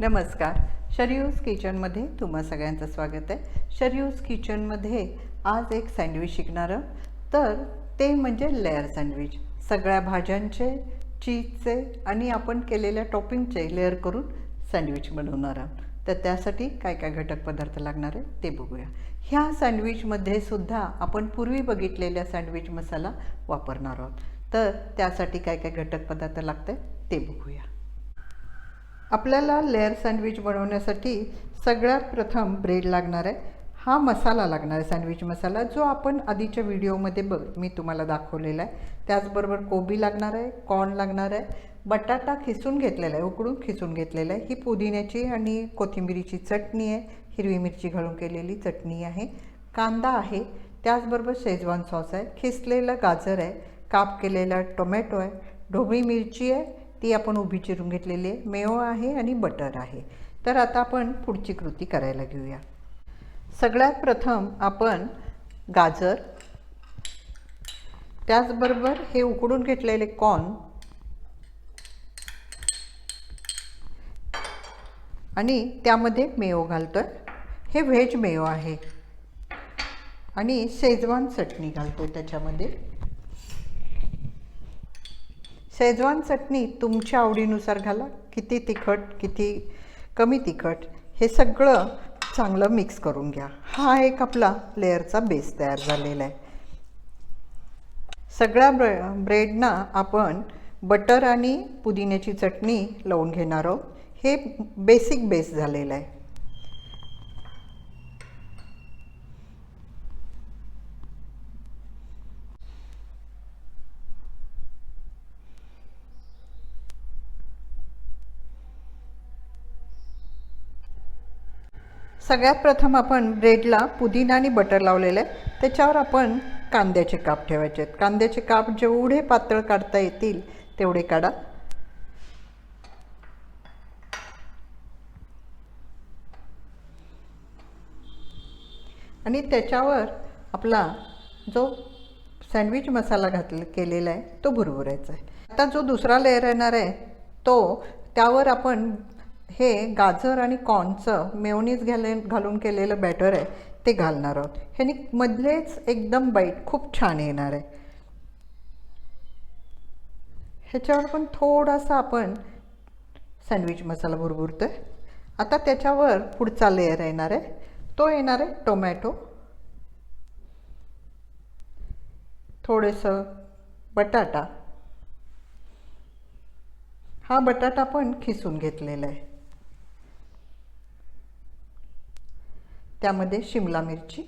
नमस्कार. शर्यूज किचनमध्ये तुम्हा सगळ्यांचं स्वागत आहे. शरयूज किचनमध्ये आज एक सँडविच शिकणार आहोत. तर ते म्हणजे लेअर सँडविच. सगळ्या भाज्यांचे चीजचे आणि आपण केलेल्या टॉपिंगचे लेअर करून सँडविच बनवणार आहोत. तर त्यासाठी काय काय घटक पदार्थ लागणार आहे ते बघूया. ह्या सँडविचमध्ये सुद्धा आपण पूर्वी बघितलेल्या सँडविच मसाला वापरणार आहोत. तर त्यासाठी काय काय घटक पदार्थ लागतात ते बघूया. आपल्याला लेअर सँडविच बनवण्यासाठी सगळ्यात प्रथम ब्रेड लागणार आहे. हा मसाला लागणार आहे सँडविच मसाला जो आपण आधीच्या व्हिडिओमध्ये बघ मी तुम्हाला दाखवलेला आहे. त्याचबरोबर कोबी लागणार आहे कॉर्न लागणार आहे बटाटा खिसून घेतलेला आहे उकडून खिसून घेतलेला आहे. ही पुदिन्याची आणि कोथिंबिरीची चटणी आहे. हिरवी मिरची घालून केलेली चटणी आहे. कांदा आहे त्याचबरोबर शेजवान सॉस आहे. खिसलेलं गाजर आहे काप केलेला टोमॅटो आहे ढोबळी मिरची आहे ती आपण उभी चिरून घेतलेली आहे. मेयो आहे आणि बटर आहे. तर आता आपण पुढची कृती करायला घेऊया. सगळ्यात प्रथम आपण गाजर त्याचबरोबर हे उकडून घेतलेले कॉर्न आणि त्यामध्ये मेयो आहे हे व्हेज मेयो आहे. आणि शेजवान चटणी घालतो त्याच्यामध्ये. शेजवान चटणी तुमच्या आवडीनुसार घाला. किती तिखट किती कमी तिखट. हे सगळं चांगलं मिक्स करून घ्या. हा एक आपला लेअरचा बेस तयार झालेला आहे. सगळ्या ब्रे ब्रेडना आपण बटर आणि पुदिन्याची चटणी लावून घेणार आहोत. हे बेसिक बेस झालेलं आहे. सगळ्यात प्रथम आपण ब्रेडला पुदिना आणि बटर लावलेलं आहे. त्याच्यावर आपण कांद्याचे काप ठेवायचे आहेत. कांद्याचे काप जेवढे पातळ काढता येतील तेवढे काढा. आणि त्याच्यावर आपला जो सँडविच मसाला घातले केलेला आहे तो भुरभुरायचा आहे. आता जो दुसरा लेअर येणार आहे तो त्यावर आपण हे गाजर आणि कॉर्नचं मेवनीज घाले घालून केलेलं बॅटर आहे ते घालणार आहोत. ह्यानी मधलेच एकदम बाईट खूप छान येणार आहे. ह्याच्यावर पण थोडासा आपण सँडविच मसाला भुरभुरतो आहे आता त्याच्यावर पुढचा लेअर येणार आहे. तो येणार आहे टोमॅटो थोडंसं बटाटा. हा बटाटा पण खिसून घेतलेला आहे. त्यामध्ये शिमला मिरची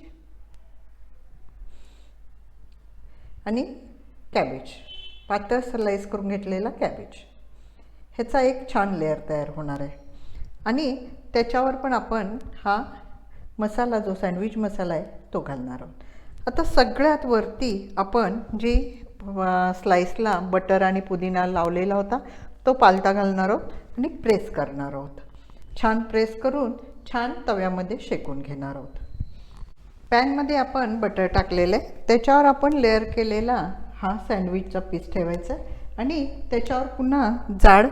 आणि कॅबेज. पातळ स्लाईस करून घेतलेला कॅबेज. ह्याचा एक छान लेअर तयार होणार आहे. आणि त्याच्यावर पण आपण हा मसाला जो सँडविच मसाला आहे तो घालणार आहोत. आता सगळ्यात वरती आपण जी स्लाईसला बटर आणि पुदिना लावलेला होता तो पालता घालणार आहोत आणि प्रेस करणार आहोत. छान प्रेस करून छान तव्यामध्ये शेकून घेणार आहोत. पॅनमध्ये आपण बटर टाकलेलं आहे त्याच्यावर आपण लेअर केलेला हा सँडविचचा पीस ठेवायचा आहे आणि त्याच्यावर पुन्हा जाड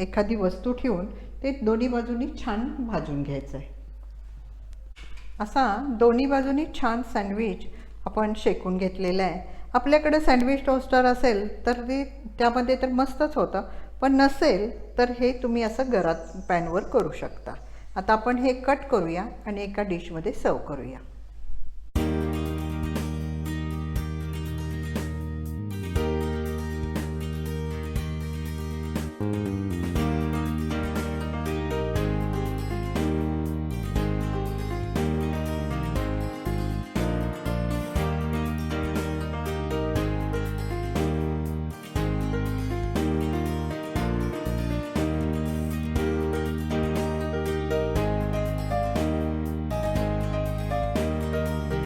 एखादी वस्तू ठेवून ते दोन्ही बाजूनी छान भाजून घ्यायचं आहे असा दोन्ही बाजूनी छान सँडविच आपण शेकून घेतलेला आहे. आपल्याकडे सँडविच टोस्टर असेल तर ते त्यामध्ये तर मस्तच होतं पण नसेल तर हे तुम्ही असं घरात पॅनवर करू शकता. आता आपण हे कट करूया आणि एका डिशमध्ये सर्व करूया.